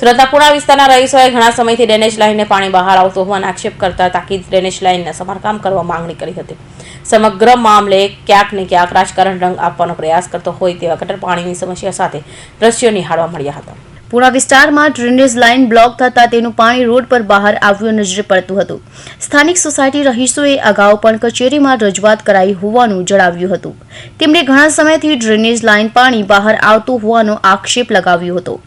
સુરતના પુણા વિસ્તારના રહીશોએ ઘણા સમયથી ડ્રેનેજ લાઇનને પાણી બહાર આવતું હોવાનો આક્ષેપ કરતા તાકીદ ડ્રેનેજ લાઇનને સમારકામ કરવા માંગણી કરી હતી. સમગ્ર મામલે ક્યાંક ને ક્યાંક રાજકારણ રંગ આપવાનો પ્રયાસ કરતો હોય તેવા ગટર પાણીની સમસ્યા સાથે દ્રશ્યો નિહાળવા મળ્યા હતા. પુણા વિસ્તારમાં ડ્રેનેજ લાઇન બ્લોક થતાં તેનું પાણી રોડ પર બહાર આવ્યું નજરે પડતું હતું. સ્થાનિક સોસાયટી રહીશોએ અગાઉ પણ કચેરીમાં રજૂઆત કરાઈ હોવાનું જણાવ્યું હતું. તેમણે ઘણા સમયથી ડ્રેનેજ લાઇન પાણી બહાર આવતું હોવાનો આક્ષેપ લગાવ્યો હતો.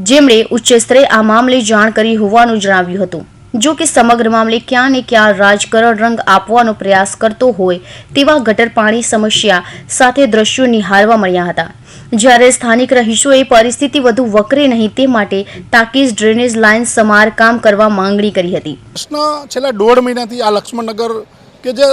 જેમણે ઉચ્ચ સ્તરે આ મામલે જાણ કરી હોવાનું જણાવ્યું હતું. જો કે સમગ્ર મામલે ક્યાં ને ક્યાં રાજકારણ રંગ આપવાનો પ્રયાસ કરતો હોય તેવા ગટર પાણી સમસ્યા સાથે દ્રશ્યો નિહાળવા મળ્યા હતા. જ્યારે સ્થાનિક રહીશોએ પરિસ્થિતિ વધુ વકરે નહીં તે માટે તાકીસ ડ્રેનેજ લાઇન સમારકામ કરવા માંગણી કરી હતી. છેલ્લા દોઢ મહિનાથી આ લક્ષ્મણનગર કે જે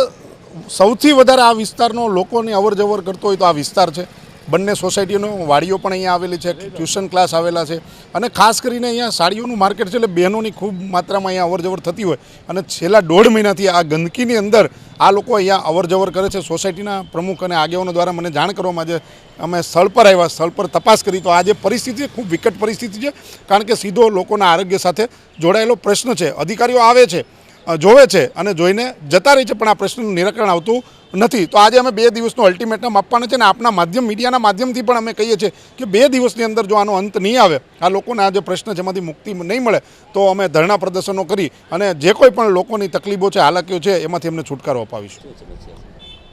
સૌથી વધારે આ વિસ્તારનો લોકોની અવર જવર કરતો હોય તો આ વિસ્તાર છે. બંને સોસાયટીનો વાડીઓ પણ અહીંયા આવેલી છે, ટ્યુશન ક્લાસ આવેલા છે અને ખાસ કરીને અહીંયા સાડીઓનું માર્કેટ છે એટલે બહેનોની ખૂબ માત્રામાં અહીંયા અવરજવર થતી હોય અને છેલ્લા દોઢ મહિનાથી આ ગંદકીની અંદર આ લોકો અહીંયા અવરજવર કરે છે. સોસાયટીના પ્રમુખ અને આગેવાનો દ્વારા મને જાણ કરવામાં આજે અમે સ્થળ પર આવ્યા, સ્થળ પર તપાસ કરી. તો આ જે પરિસ્થિતિ ખૂબ વિકટ પરિસ્થિતિ છે, કારણ કે સીધો લોકોના આરોગ્ય સાથે જોડાયેલો પ્રશ્ન છે. અધિકારીઓ આવે છે. જોવે છે અને જોઈને જતા રહી છે, પણ આ પ્રશ્નનું નિરાકરણ આવતું નથી. તો આજે અમે બે દિવસનું અલ્ટિમેટમ આપવાનું છે અને આપના માધ્યમ, મીડિયાના માધ્યમથી પણ અમે કહીએ છીએ કે બે દિવસની અંદર જો આનો અંત નહીં આવે, આ લોકોને આ જે પ્રશ્ન છે એમાંથી મુક્તિ નહીં મળે, તો અમે ધરણા પ્રદર્શનો કરી અને જે કોઈ પણ લોકોની તકલીફો છે, હાલાકીઓ છે, એમાંથી અમને છુટકારો અપાવીશું.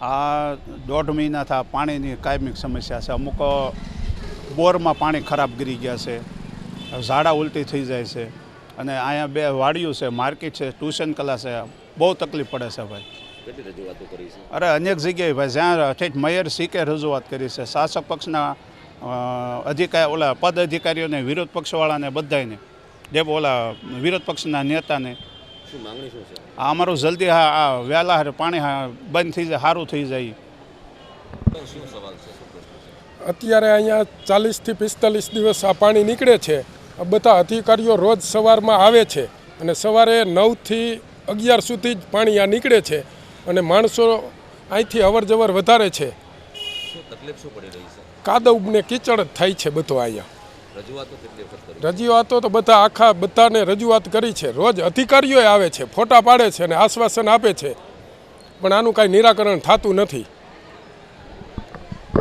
આ દોઢ મહિનાથી થા પાણીની કાયમિક સમસ્યા છે. અમુક બોરમાં પાણી ખરાબ ગીરી ગયા છે. ઝાડા ઉલટી થઈ જાય છે. અને અહીંયા બે વાડિયું છે માર્કેટ છે ટ્યુશન ક્લાસ છે. બહુ તકલીફ પડે છે ભાઈ. કેટલી રજૂઆતો કરી છે? અરે અનેક જગ્યાએ ભાઈ જ્યાં ઠેઠ મેયર સીકે રજૂઆત કરી છે શાસક પક્ષના અધિકાર ઓલા પદ અધિકારીઓને વિરોધ પક્ષવાળાને બધાને જે ઓલા વિરોધ પક્ષના નેતાને. શું માંગણી શું છે? આ અમારું જલ્દી હા આ વહેલા પાણી હા બંધ થઈ જાય સારું થઈ જાય. અત્યારે અહીંયા ચાલીસથી પિસ્તાલીસ દિવસ આ પાણી નીકળે છે. બધા અધિકારીઓ રોજ સવારમાં આવે છે અને સવારે નવથી અગિયાર સુધી જ પાણી આ નીકળે છે અને માણસો અહીંથી અવર જવર વધારે છે. કાદવ ને કીચડ જ થાય છે બધો અહીંયા. રજૂઆતો તો બધા આખા બધાને રજૂઆત કરી છે. રોજ અધિકારીઓ આવે છે ફોટા પાડે છે અને આશ્વાસન આપે છે. પણ આનું કાંઈ નિરાકરણ થતું નથી.